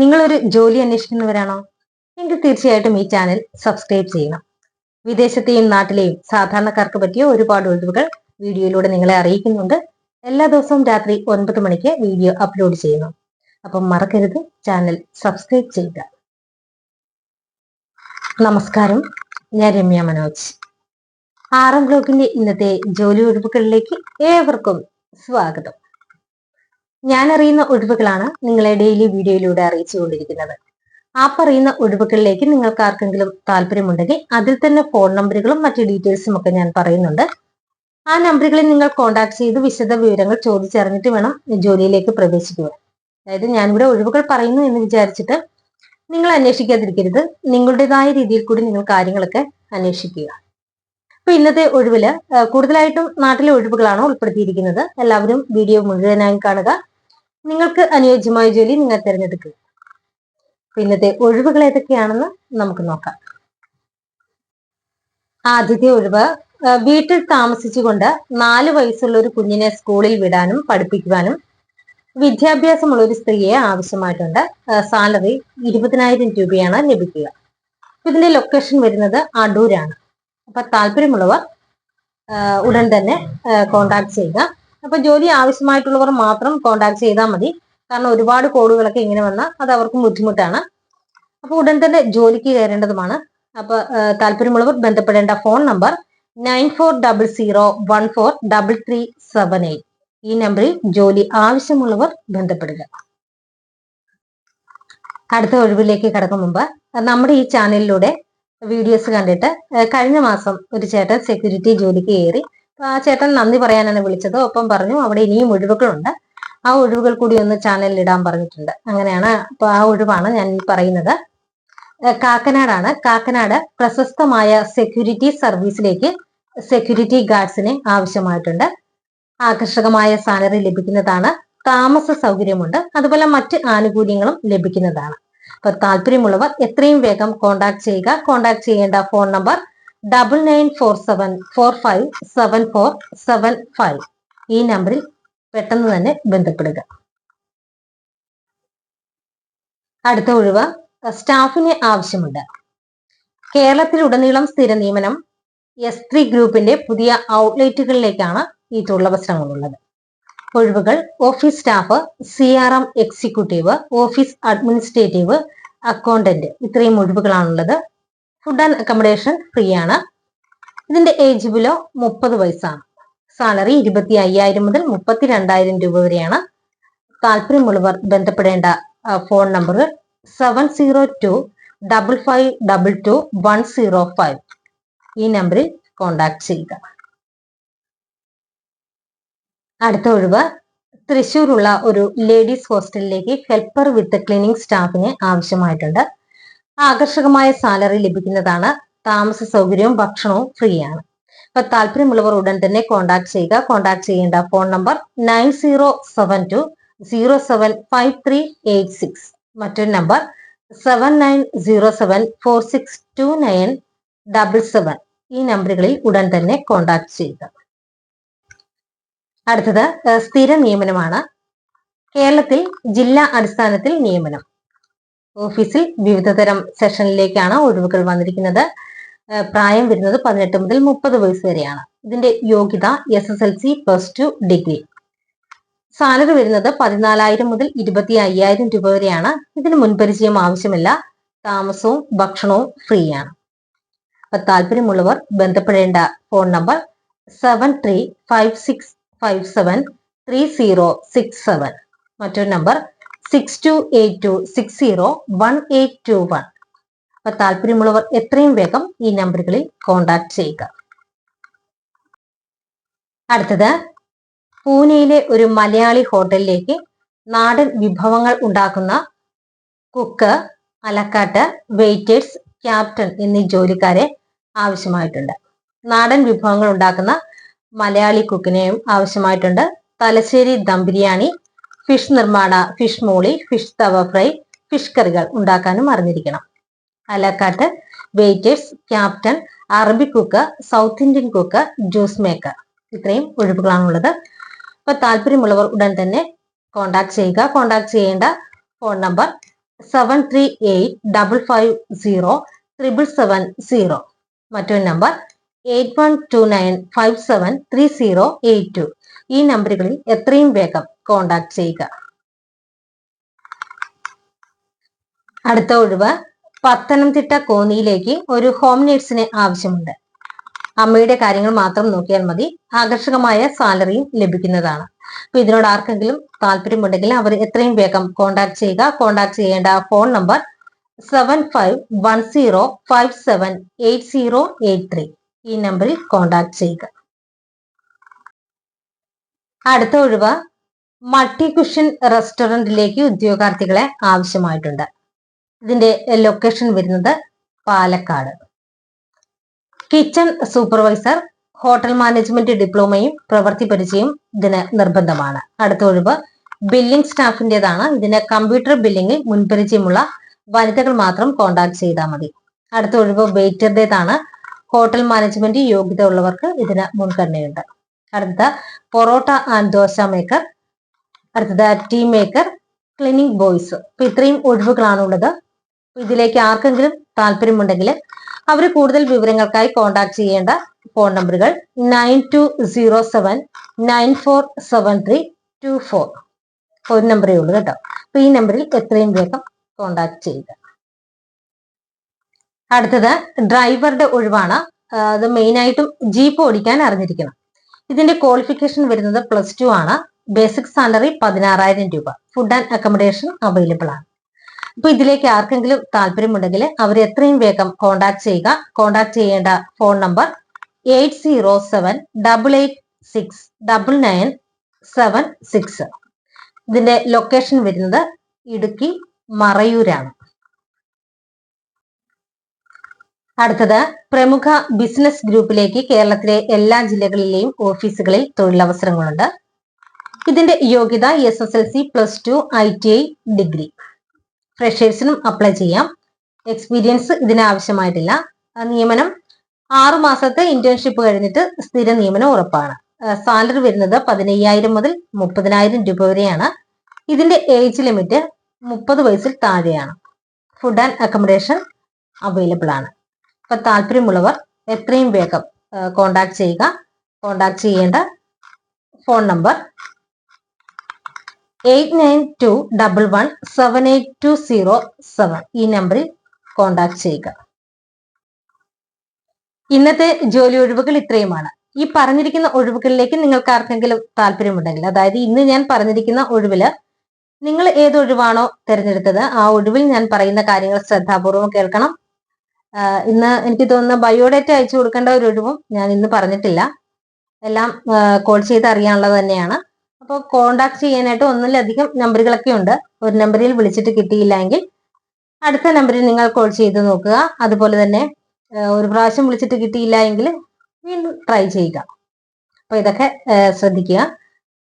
നിങ്ങളൊരു ജോലി അന്വേഷിക്കുന്നവരാണോ? എങ്കിൽ തീർച്ചയായിട്ടും ഈ ചാനൽ സബ്സ്ക്രൈബ് ചെയ്യണം. വിദേശത്തെയും നാട്ടിലെയും സാധാരണക്കാർക്ക് പറ്റിയ ഒരുപാട് ഒഴിവുകൾ വീഡിയോയിലൂടെ നിങ്ങളെ അറിയിക്കുന്നുണ്ട്. എല്ലാ ദിവസവും രാത്രി ഒൻപത് മണിക്ക് വീഡിയോ അപ്ലോഡ് ചെയ്യുന്നു. അപ്പം മറക്കരുത് ചാനൽ സബ്സ്ക്രൈബ് ചെയ്യുക. നമസ്കാരം ഞാൻ രമ്യ മനോജ്. ആറാം ബ്ലോക്കിന്റെ ഇന്നത്തെ ജോലി ഒഴിവുകളിലേക്ക് ഏവർക്കും സ്വാഗതം. ഞാൻ അറിയുന്ന ഒഴിവുകളാണ് നിങ്ങളെ ഡെയിലി വീഡിയോയിലൂടെ അറിയിച്ചുകൊണ്ടിരിക്കുന്നത് ആ പറയുന്ന ഒഴിവുകളിലേക്ക് നിങ്ങൾക്ക് ആർക്കെങ്കിലും താല്പര്യമുണ്ടെങ്കിൽ അതിൽ തന്നെ ഫോൺ നമ്പറുകളും മറ്റ് ഡീറ്റെയിൽസും ഒക്കെ ഞാൻ പറയുന്നുണ്ട്. ആ നമ്പറുകളിൽ നിങ്ങൾ കോൺടാക്ട് ചെയ്ത് വിശദ വിവരങ്ങൾ ചോദിച്ചറിഞ്ഞിട്ട് വേണം ജോലിയിലേക്ക് പ്രവേശിക്കുക അതായത് ഞാനിവിടെ ഒഴിവുകൾ പറയുന്നു എന്ന് വിചാരിച്ചിട്ട് നിങ്ങൾ അന്വേഷിക്കാതിരിക്കരുത്. നിങ്ങളുടേതായ രീതിയിൽ കൂടി നിങ്ങൾ കാര്യങ്ങളൊക്കെ അന്വേഷിക്കുക. അപ്പൊ ഇന്നത്തെ ഒഴിവിൽ കൂടുതലായിട്ടും നാട്ടിലെ ഒഴിവുകളാണ് ഉൾപ്പെടുത്തിയിരിക്കുന്നത്. എല്ലാവരും വീഡിയോ മുഴുവനായി കാണുക. നിങ്ങൾക്ക് അനുയോജ്യമായ ജോലി നിങ്ങൾ തിരഞ്ഞെടുക്കുക. പിന്നത്തെ ഒഴിവുകൾ ഏതൊക്കെയാണെന്ന് നമുക്ക് നോക്കാം. ആദ്യത്തെ ഒഴിവ് വീട്ടിൽ താമസിച്ചുകൊണ്ട് നാല് വയസ്സുള്ള ഒരു കുഞ്ഞിനെ സ്കൂളിൽ വിടാനും പഠിപ്പിക്കുവാനും വിദ്യാഭ്യാസമുള്ള ഒരു സ്ത്രീയെ ആവശ്യമായിട്ടുണ്ട്. സാലറി ഇരുപതിനായിരം രൂപയാണ് ലഭിക്കുക. ഇതിന്റെ ലൊക്കേഷൻ വരുന്നത് അടൂരാണ്. അപ്പൊ താല്പര്യമുള്ളവർ ഉടൻ തന്നെ കോണ്ടാക്ട് ചെയ്യുക. അപ്പൊ ജോലി ആവശ്യമായിട്ടുള്ളവർ മാത്രം കോണ്ടാക്ട് ചെയ്താൽ മതി. കാരണം ഒരുപാട് കോളുകളൊക്കെ ഇങ്ങനെ വന്നാൽ അത് അവർക്കും ബുദ്ധിമുട്ടാണ്. അപ്പൊ ഉടൻ തന്നെ ജോലിക്ക് കയറേണ്ടതുമാണ്. അപ്പൊ ആ, താല്പര്യമുള്ളവർ ബന്ധപ്പെടേണ്ട phone number nine four double zero one four double three seven eight. ഈ നമ്പറിൽ ജോലി ആവശ്യമുള്ളവർ ബന്ധപ്പെടുക. അടുത്ത ഒഴിവിലേക്ക് കടക്കും മുമ്പ് നമ്മുടെ ഈ ചാനലിലൂടെ വീഡിയോസ് കണ്ടിട്ട് കഴിഞ്ഞ മാസം ഒരു ചേട്ടൻ സെക്യൂരിറ്റി ജോലിക്ക് കയറി ആ ചേട്ടൻ നന്ദി പറയാനാണ് വിളിച്ചത്. ഒപ്പം പറഞ്ഞു അവിടെ ഇനിയും ഒഴിവുകളുണ്ട്. ആ ഒഴിവുകൾ കൂടി ഒന്ന് ചാനലിൽ ഇടാൻ പറഞ്ഞിട്ടുണ്ട്. അങ്ങനെയാണ് അപ്പൊ ആ ഒഴിവാണ് ഞാൻ പറയുന്നത്. കാക്കനാടാണ്. കാക്കനാട് പ്രശസ്തമായ സെക്യൂരിറ്റി സർവീസിലേക്ക് സെക്യൂരിറ്റി ഗാർഡ്സിനെ ആവശ്യമായിട്ടുണ്ട്. ആകർഷകമായ സാലറി ലഭിക്കുന്നതാണ്. താമസ സൗകര്യമുണ്ട്. അതുപോലെ മറ്റ് ആനുകൂല്യങ്ങളും ലഭിക്കുന്നതാണ്. അപ്പൊ താല്പര്യമുള്ളവർ എത്രയും വേഗം കോൺടാക്ട് ചെയ്യുക. കോൺടാക്ട് ചെയ്യേണ്ട phone number double nine four seven four five seven four seven five ഈ നമ്പറിൽ പെട്ടെന്ന് തന്നെ ബന്ധപ്പെടുക. അടുത്ത ഒഴിവ് സ്റ്റാഫിന് ആവശ്യമുണ്ട്. കേരളത്തിലുടനീളം സ്ഥിര നിയമനം എസ് ത്രീ ഗ്രൂപ്പിന്റെ പുതിയ ഔട്ട്ലെറ്റുകളിലേക്കാണ് ഈ തൊഴിലവസരങ്ങളുള്ളത് ഒഴിവുകൾ office staff C R M executive office administrative accountant ഇത്രയും ഒഴിവുകളാണുള്ളത്. ഫുഡ് ആൻഡ് അക്കോമഡേഷൻ ഫ്രീ ആണ്. ഇതിന്റെ ഏജ് ബിലോ മുപ്പത് വയസ്സാണ്. സാലറി ഇരുപത്തി അയ്യായിരം മുതൽ മുപ്പത്തി രണ്ടായിരം രൂപ വരെയാണ്. താല്പര്യമുള്ളവർ ബന്ധപ്പെടേണ്ട phone number seven zero two double five double two one zero five ഈ നമ്പറിൽ കോണ്ടാക്ട് ചെയ്യുക. അടുത്ത ഒഴിവ് തൃശ്ശൂരുള്ള ഒരു ലേഡീസ് ഹോസ്റ്റലിലേക്ക് ഹെൽപ്പർ വിത്ത് ക്ലീനിങ് സ്റ്റാഫിന് ആവശ്യമായിട്ടുണ്ട്. ആകർഷകമായ സാലറി ലഭിക്കുന്നതാണ് താമസ സൗകര്യവും ഭക്ഷണവും ഫ്രീ ആണ് അപ്പൊ താല്പര്യമുള്ളവർ ഉടൻ തന്നെ കോൺടാക്ട് ചെയ്യുക. കോൺടാക്ട് ചെയ്യേണ്ട phone number nine zero seven two zero seven five three eight six മറ്റൊരു number seven nine zero seven four six two nine double seven ഈ നമ്പറുകളിൽ ഉടൻ തന്നെ കോൺടാക്ട് ചെയ്യുക. അടുത്തത് സ്ഥിര നിയമനമാണ്. കേരളത്തിൽ ജില്ലാ അടിസ്ഥാനത്തിൽ നിയമനം. ഓഫീസിൽ വിവിധ തരം സെഷനിലേക്കാണ് ഒഴിവുകൾ വന്നിരിക്കുന്നത്. പ്രായം വരുന്നത് പതിനെട്ട് മുതൽ മുപ്പത് വയസ്സ് വരെയാണ്. ഇതിന്റെ യോഗ്യത S S L C plus two degree salary വരുന്നത് പതിനാലായിരം മുതൽ ഇരുപത്തി അയ്യായിരം രൂപ വരെയാണ്. ഇതിന് മുൻപരിചയം ആവശ്യമില്ല. താമസവും ഭക്ഷണവും ഫ്രീ ആണ്. അപ്പൊ താല്പര്യമുള്ളവർ ബന്ധപ്പെടേണ്ട phone number seven three five six five seven three zero six seven മറ്റൊരു number six two eight two six zero one eight two one അപ്പൊ താല്പര്യമുള്ളവർ എത്രയും വേഗം ഈ നമ്പറുകളിൽ കോൺടാക്ട് ചെയ്യുക. അടുത്തത് പൂനെയിലെ ഒരു മലയാളി ഹോട്ടലിലേക്ക് നാടൻ വിഭവങ്ങൾ ഉണ്ടാക്കുന്ന കുക്ക് അലക്കാട്ട് വെയിറ്റേഴ്സ് ക്യാപ്റ്റൻ എന്നീ ജോലിക്കാരെ ആവശ്യമായിട്ടുണ്ട്. നാടൻ വിഭവങ്ങൾ ഉണ്ടാക്കുന്ന മലയാളി കുക്കിനെയും ആവശ്യമായിട്ടുണ്ട്. തലശ്ശേരി ദം ബിരിയാണി ഫിഷ് നിർമ്മാണ fish molee fish tawa fry fish കറികൾ ഉണ്ടാക്കാനും അറിഞ്ഞിരിക്കണം. A la carte waiters captain അറബി cook south Indian cook juice maker. ഇത്രയും ഒഴിവുകളാണുള്ളത്. അപ്പൊ താല്പര്യമുള്ളവർ ഉടൻ തന്നെ കോണ്ടാക്ട് ചെയ്യുക. കോണ്ടാക്ട് ചെയ്യേണ്ട phone number seven three eight double five zero triple seven zero മറ്റൊരു number eight one two nine five seven three zero eight two. ഈ നമ്പറുകളിൽ എത്രയും വേഗം കോൺടാക്ട് ചെയ്യുക. അടുത്ത ഒഴിവ് പത്തനംതിട്ട കോന്നിയിലേക്ക് ഒരു ഹോം നേഴ്സിന് ആവശ്യമുണ്ട്. അമ്മയുടെ കാര്യങ്ങൾ മാത്രം നോക്കിയാൽ മതി. ആകർഷകമായ സാലറിയും ലഭിക്കുന്നതാണ്. അപ്പൊ ഇതിനോട് ആർക്കെങ്കിലും താല്പര്യമുണ്ടെങ്കിൽ അവർ എത്രയും വേഗം കോൺടാക്ട് ചെയ്യുക. കോൺടാക്ട് ചെയ്യേണ്ട phone number seven five one zero five seven eight zero eight three ഈ നമ്പറിൽ കോൺടാക്ട് ചെയ്യുക. അടുത്ത ഒഴിവ് മൾട്ടി കുഷൻ റെസ്റ്റോറന്റിലേക്ക് ഉദ്യോഗാർത്ഥികളെ ആവശ്യമായിട്ടുണ്ട്. ഇതിന്റെ ലൊക്കേഷൻ വരുന്നത് Palakkad. Kitchen supervisor hotel management ഡിപ്ലോമയും പ്രവൃത്തി പരിചയം ഇതിന് നിർബന്ധമാണ്. അടുത്ത ഒഴിവ് ബില്ലിംഗ് സ്റ്റാഫിന്റെതാണ് ഇതിന് കമ്പ്യൂട്ടർ ബില്ലിംഗിൽ മുൻപരിചയമുള്ള വനിതകൾ മാത്രം കോൺടാക്ട് ചെയ്താൽ മതി. അടുത്ത ഒഴിവ് വെയിറ്ററുടേതാണ് ഹോട്ടൽ മാനേജ്മെന്റ് യോഗ്യത ഉള്ളവർക്ക് ഇതിന് മുൻഗണനയുണ്ട്. അടുത്ത പൊറോട്ട ആൻഡ് ദോശ മേക്കർ അടുത്തത് ടീ മേക്കർ ക്ലീനിങ് ബോയ്സ് ഇപ്പൊ ഇത്രയും ഒഴിവുകളാണുള്ളത് ഇതിലേക്ക് ആർക്കെങ്കിലും താല്പര്യമുണ്ടെങ്കിൽ അവർ കൂടുതൽ വിവരങ്ങൾക്കായി കോൺടാക്ട് ചെയ്യേണ്ട ഫോൺ നമ്പറുകൾ nine two zero seven nine four seven three two four. ഒരു നമ്പറേ ഉള്ളൂ കേട്ടോ. അപ്പൊ ഈ നമ്പറിൽ എത്രയും വേഗം കോണ്ടാക്ട് ചെയ്യുക. അടുത്തത് ഡ്രൈവറുടെ ഒഴിവാണ്. അത് മെയിൻ ആയിട്ടും ജീപ്പ് ഓടിക്കാൻ അറിഞ്ഞിരിക്കണം. ഇതിന്റെ ക്വാളിഫിക്കേഷൻ വരുന്നത് പ്ലസ് ടു ആണ്. ബേസിക് സാലറി പതിനാറായിരം രൂപ. ഫുഡ് ആൻഡ് അക്കോമഡേഷൻ അവൈലബിൾ ആണ്. അപ്പൊ ഇതിലേക്ക് ആർക്കെങ്കിലും താല്പര്യമുണ്ടെങ്കിൽ അവർ എത്രയും വേഗം കോൺടാക്ട് ചെയ്യുക. കോൺടാക്ട് ചെയ്യേണ്ട phone number eight zero seven double eight six double nine seven six ഇതിന്റെ ലൊക്കേഷൻ വരുന്നത് ഇടുക്കി മറയൂരാണ്. അടുത്തത് പ്രമുഖ ബിസിനസ് ഗ്രൂപ്പിലേക്ക് കേരളത്തിലെ എല്ലാ ജില്ലകളിലെയും ഓഫീസുകളിൽ തൊഴിലവസരങ്ങളുണ്ട്. ഇതിന്റെ യോഗ്യത S S L C plus two I T I degree ഫ്രഷേഴ്സിനും apply ചെയ്യാം. എക്സ്പീരിയൻസ് ഇതിനാവശ്യമായിട്ടില്ല നിയമനം ആറു മാസത്തെ ഇന്റേൺഷിപ്പ് കഴിഞ്ഞിട്ട് സ്ഥിര നിയമനം ഉറപ്പാണ്. സാലറി വരുന്നത് പതിനയ്യായിരം മുതൽ മുപ്പതിനായിരം രൂപ വരെയാണ്. ഇതിന്റെ ഏജ് ലിമിറ്റ് മുപ്പത് വയസ്സിൽ താഴെയാണ്. ഫുഡ് ആൻഡ് അക്കോമഡേഷൻ അവൈലബിൾ ആണ്. അപ്പൊ താല്പര്യമുള്ളവർ എത്രയും വേഗം കോണ്ടാക്ട് ചെയ്യുക. കോണ്ടാക്ട് ചെയ്യേണ്ട phone number eight nine two double one seven eight two zero seven ഈ നമ്പറിൽ കോണ്ടാക്ട് ചെയ്യുക. ഇന്നത്തെ ജോലി ഒഴിവുകൾ ഇത്രയുമാണ്. ഈ പറഞ്ഞിരിക്കുന്ന ഒഴിവുകളിലേക്ക് നിങ്ങൾക്ക് ആർക്കെങ്കിലും താല്പര്യമുണ്ടെങ്കിൽ അതായത് ഇന്ന് ഞാൻ പറഞ്ഞിരിക്കുന്ന ഒഴിവിൽ നിങ്ങൾ ഏത് ഒഴിവാണോ തിരഞ്ഞെടുത്തത് ആ ഒഴിവിൽ ഞാൻ പറയുന്ന കാര്യങ്ങൾ ശ്രദ്ധാപൂർവം കേൾക്കണം. ഇന്ന് എനിക്ക് തോന്നുന്ന ബയോഡേറ്റ അയച്ചു കൊടുക്കേണ്ട ഒരു ഒഴിവും ഞാൻ ഇന്ന് പറഞ്ഞിട്ടില്ല. എല്ലാം കോൾ ചെയ്ത് അറിയാനുള്ളത് തന്നെയാണ്. അപ്പോൾ കോണ്ടാക്ട് ചെയ്യാനായിട്ട് ഒന്നിലധികം നമ്പറുകളൊക്കെ ഉണ്ട്. ഒരു നമ്പറിൽ വിളിച്ചിട്ട് കിട്ടിയില്ലെങ്കിൽ അടുത്ത നമ്പറിൽ നിങ്ങൾ കോൾ ചെയ്ത് നോക്കുക. അതുപോലെ തന്നെ ഒരു പ്രാവശ്യം വിളിച്ചിട്ട് കിട്ടിയില്ല എങ്കിൽ വീണ്ടും ട്രൈ ചെയ്യുക. അപ്പോൾ ഇതൊക്കെ ശ്രദ്ധിക്കുക.